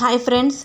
Hi friends.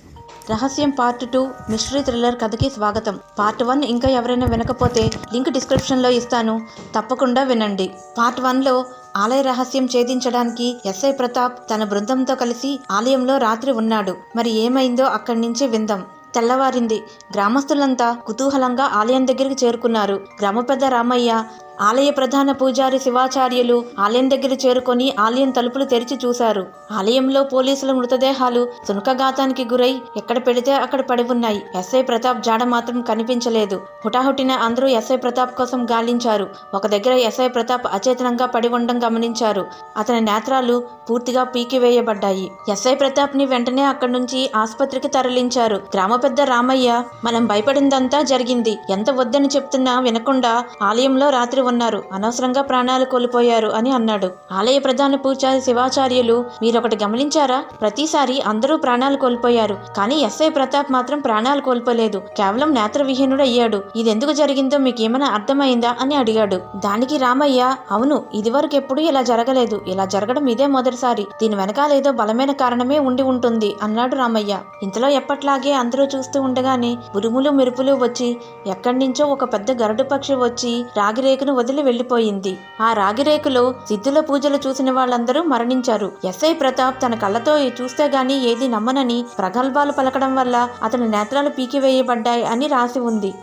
Rahasyam part two mystery thriller కథకి స్వాగతం. Part one ఇంకా ఎవరైనా వినకపోతే లింక్ డిస్క్రిప్షన్లో ఇస్తాను. తప్పకుండా వినండి. పార్ట్ వన్లో ఆలయ రహస్యం ఛేదించడానికి ఎస్ఐ ప్రతాప్ తన బృందంతో కలిసి ఆలయంలో రాత్రి ఉన్నాడు. మరి ఏమైందో అక్కడి నుంచి విందాం. తెల్లవారింది. గ్రామస్తులంతా కుతూహలంగా ఆలయం దగ్గరికి చేరుకున్నారు. గ్రామ పెద్ద రామయ్య ఆలయ ప్రధాన పూజారి శివాచార్యులు ఆలయం దగ్గర చేరుకొని ఆలయం తలుపులు తెరిచి చూశారు. ఆలయంలో పోలీసుల మృతదేహాలు సునకఘాతానికి గురై ఎక్కడ పెడితే అక్కడ పడి ఉన్నాయి. ఎస్ఐ ప్రతాప్ జాడ మాత్రం కనిపించలేదు. హుటాహుటిన అందరూ ఎస్ఐ ప్రతాప్ కోసం గాలించారు. ఒక దగ్గర ఎస్ఐ ప్రతాప్ అచేతనంగా పడి ఉండడం గమనించారు. అతని నేత్రాలు పూర్తిగా పీకివేయబడ్డాయి ఎస్ఐ ప్రతాప్ని వెంటనే అక్కడి నుంచి ఆసుపత్రికి తరలించారు. గ్రామ పెద్ద రామయ్య మనం భయపడిందంతా జరిగింది. ఎంత వద్దని చెప్తున్నా వినకుండా ఆలయంలో రాత్రి ఉన్నారు. అనవసరంగా ప్రాణాలు కోల్పోయారు అని అన్నాడు. ఆలయ ప్రధాన పూజారి శివాచార్యులు మీరొకటి గమనించారా? ప్రతిసారి అందరూ ప్రాణాలు కోల్పోయారు. కానీ ఎస్ఐ ప్రతాప్ మాత్రం ప్రాణాలు కోల్పోలేదు. కేవలం నేత్రవిహీనుడు అయ్యాడు ఇది ఎందుకు జరిగిందో మీకు ఏమైనా అర్థమైందా అని అడిగాడు. దానికి రామయ్య అవును ఇదివరకు ఎప్పుడు ఇలా జరగలేదు. ఇలా జరగడం ఇదే మొదటిసారి. దీని వెనకాల ఏదో బలమైన కారణమే ఉండి ఉంటుంది అన్నాడు రామయ్య. ఇంతలో ఎప్పట్లాగే అందరూ చూస్తూ ఉండగానే ఉరుములు మెరుపులు వచ్చి ఎక్కడి నుంచో ఒక పెద్ద గరుడు పక్షి వచ్చి రాగిరేకును వదిలి వెళ్ళిపోయింది ఆ రాగిరేకులో సిద్ధుల పూజలు చూసిన వాళ్ళందరూ మరణించారు. ఎస్ఐ ప్రతాప్ తన కళ్ళతో చూస్తే గాని ఏది నమ్మనని ప్రగల్భాలు పలకడం వల్ల అతని నేత్రాలు పీకివేయబడ్డాయి అని రాసి ఉంది.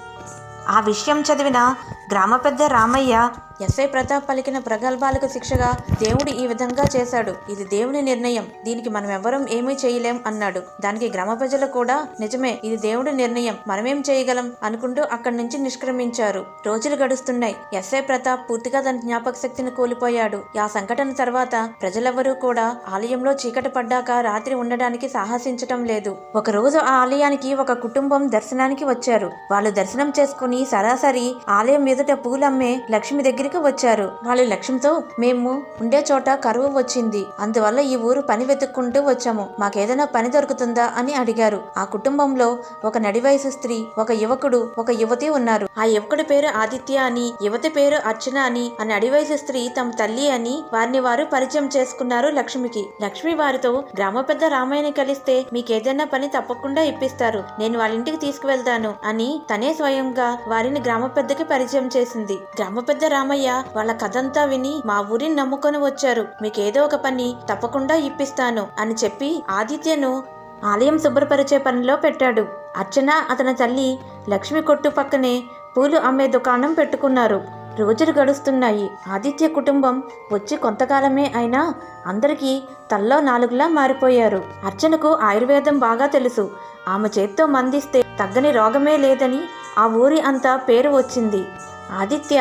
ఆ విషయం చదివిన గ్రామ పెద్ద రామయ్య ఎస్ఐ ప్రతాప్ పలికిన ప్రగల్భాలకు శిక్షగా దేవుడు ఈ విధంగా చేశాడు. ఇది దేవుని నిర్ణయం. దీనికి మనం ఎవరం ఏమీ చేయలేం అన్నాడు. దానికి గ్రామ ప్రజలు కూడా నిజమే ఇది దేవుడి నిర్ణయం. మనమేం చేయగలం అనుకుంటూ అక్కడి నుంచి నిష్క్రమించారు. రోజులు గడుస్తున్నాయి. ఎస్ఐ ప్రతాప్ పూర్తిగా తన జ్ఞాపక శక్తిని కోల్పోయాడు. ఆ సంఘటన తర్వాత ప్రజలెవరూ కూడా ఆలయంలో చీకటి పడ్డాక రాత్రి ఉండడానికి సాహసించటం లేదు. ఒక రోజు ఆ ఆలయానికి ఒక కుటుంబం దర్శనానికి వచ్చారు. వాళ్ళు దర్శనం చేసుకుని సరాసరి ఆలయం మీద ఎదుట పూలమ్మే లక్ష్మి దగ్గరికి వచ్చారు. వాళ్ళు లక్ష్మితో మేము ఉండే చోట కరువు వచ్చింది. అందువల్ల ఈ ఊరు పని వెతుక్కుంటూ వచ్చాము. మాకేదైనా పని దొరుకుతుందా అని అడిగారు. ఆ కుటుంబంలో ఒక నడివయసు స్త్రీ ఒక యువకుడు ఒక యువతి ఉన్నారు. ఆ యువకుడి పేరు ఆదిత్య అని యువతి పేరు అర్చన అని ఆ నడివయసు స్త్రీ తమ తల్లి అని వారిని వారు పరిచయం చేసుకున్నారు లక్ష్మికి. లక్ష్మి వారితో గ్రామ పెద్ద రామయ్యని కలిస్తే మీకేదైనా పని తప్పకుండా ఇప్పిస్తారు. నేను వాళ్ళ ఇంటికి తీసుకువెళ్తాను అని తనే స్వయంగా వారిని గ్రామ పెద్దకి పరిచయం చేసింది. గ్రామ పెద్ద రామయ్య వాళ్ళ కథంతా విని మా ఊరిని నమ్ముకొని వచ్చారు. మీకేదో ఒక పని తప్పకుండా ఇప్పిస్తాను అని చెప్పి ఆదిత్యను ఆలయం శుభ్రపరిచే పనిలో పెట్టాడు. అర్చన అతని తల్లి లక్ష్మి కొట్టు పక్కనే పూలు అమ్మే దుకాణం పెట్టుకున్నారు. రోజులు గడుస్తున్నాయి. ఆదిత్య కుటుంబం వచ్చి కొంతకాలమే అయినా అందరికీ తల్లో నాలుగులా మారిపోయారు. అర్చనకు ఆయుర్వేదం బాగా తెలుసు. ఆమె చేత్తో మందిస్తే తగ్గని రోగమే లేదని ఆ ఊరి అంతా పేరు వచ్చింది. ఆదిత్య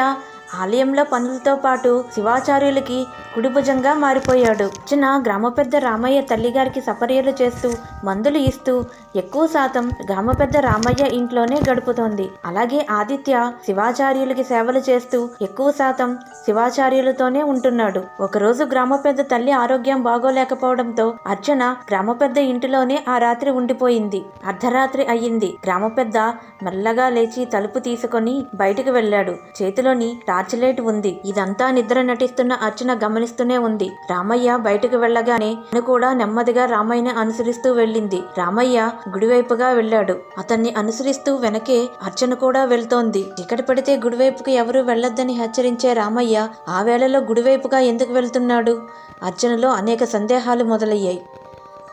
ఆలయంలో పనులతో పాటు శివాచార్యులకి కుడిభుజంగా మారిపోయాడు. చిన్న గ్రామ పెద్ద రామయ్య తల్లిగారికి సపర్యలు చేస్తూ మందులు ఇస్తూ ఎక్కువ శాతం గ్రామ పెద్ద రామయ్య ఇంట్లోనే గడుపుతోంది. అలాగే ఆదిత్య శివాచార్యులకి సేవలు చేస్తూ ఎక్కువ శాతం శివాచార్యులతోనే ఉంటున్నాడు. ఒకరోజు గ్రామ పెద్ద తల్లి ఆరోగ్యం బాగోలేకపోవడంతో అర్చన గ్రామ పెద్ద ఇంటిలోనే ఆ రాత్రి ఉండిపోయింది. అర్ధరాత్రి అయ్యింది. గ్రామ పెద్ద మెల్లగా లేచి తలుపు తీసుకొని బయటకు వెళ్ళాడు. చేతిలోని టార్చ్ లైట్ ఉంది. ఇదంతా నిద్ర నటిస్తున్న అర్చన గమనిస్తూనే ఉంది. రామయ్య బయటకు వెళ్ళగానే తను కూడా నెమ్మదిగా రామయ్యని అనుసరిస్తూ వెళ్ళింది. రామయ్య గుడివైపుగా వెళ్ళాడు. అతన్ని అనుసరిస్తూ వెనకే అర్చన కూడా వెళ్తోంది. చీకటి పడితే గుడివైపుకి ఎవరూ వెళ్ళొద్దని హెచ్చరించే రామయ్య ఆ వేళలో గుడివైపుగా ఎందుకు వెళ్తున్నాడు? అర్చనలో అనేక సందేహాలు మొదలయ్యాయి.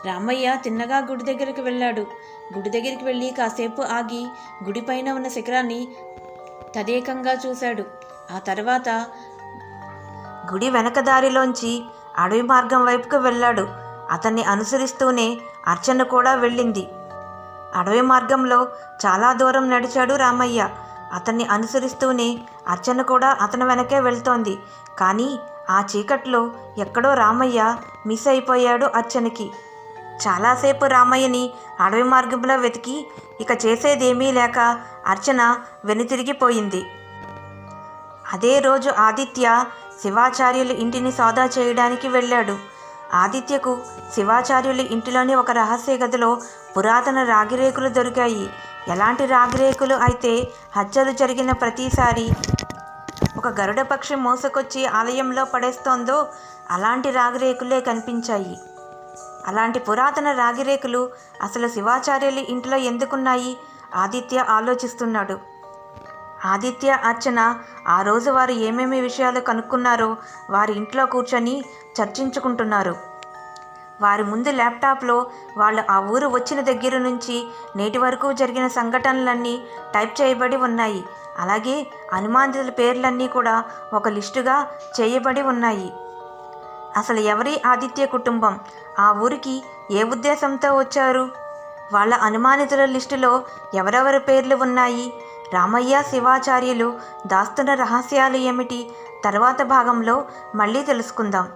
రామయ్య తిన్నగా గుడి దగ్గరికి వెళ్ళాడు. గుడి దగ్గరికి వెళ్ళి కాసేపు ఆగి గుడిపైన ఉన్న శిఖరాన్ని తదేకంగా చూశాడు. ఆ తర్వాత గుడి వెనక దారిలోంచి అడవి మార్గం వైపుకు వెళ్ళాడు. అతన్ని అనుసరిస్తూనే అర్చన కూడా వెళ్ళింది. అడవి మార్గంలో చాలా దూరం నడిచాడు రామయ్య. అతన్ని అనుసరిస్తూనే అర్చన కూడా అతని వెనకే వెళ్తోంది. కానీ ఆ చీకట్లో ఎక్కడో రామయ్య మిస్ అయిపోయాడు అర్చనకి. చాలాసేపు రామయ్యని అడవి మార్గంలో వెతికి ఇక చేసేదేమీ లేక అర్చన వెనుతిరిగిపోయింది. అదే రోజు ఆదిత్య శివాచార్యుల ఇంటిని సోదా చేయడానికి వెళ్ళాడు. ఆదిత్యకు శివాచార్యుల ఇంటిలోని ఒక రహస్య గదిలో పురాతన రాగిరేకులు దొరికాయి. ఎలాంటి రాగిరేకులు అయితే హత్యలు జరిగిన ప్రతిసారి ఒక గరుడ పక్షి మోసకొచ్చి ఆలయంలో పడేస్తోందో అలాంటి రాగిరేకులే కనిపించాయి. అలాంటి పురాతన రాగిరేకులు అసలు శివాచార్యులు ఇంట్లో ఎందుకున్నాయి? ఆదిత్య ఆలోచిస్తున్నాడు. ఆదిత్య అర్చన ఆ రోజు వారు ఏమేమి విషయాలు కనుక్కున్నారో వారి ఇంట్లో కూర్చొని చర్చించుకుంటున్నారు. వారి ముందు ల్యాప్టాప్లో వాళ్ళు ఆ ఊరు వచ్చిన దగ్గర నుంచి నేటి వరకు జరిగిన సంఘటనలన్నీ టైప్ చేయబడి ఉన్నాయి. అలాగే అనుమానితుల పేర్లన్నీ కూడా ఒక లిస్టుగా చేయబడి ఉన్నాయి. అసలు ఎవరి ఆదిత్య కుటుంబం? ఆ ఊరికి ఏ ఉద్దేశంతో వచ్చారు? వాళ్ళ అనుమానితుల లిస్టులో ఎవరెవరి పేర్లు ఉన్నాయి? రామయ్య శివాచార్యులు దాస్తున్న రహస్యాలు ఏమిటి? తర్వాత భాగంలో మళ్ళీ తెలుసుకుందాం.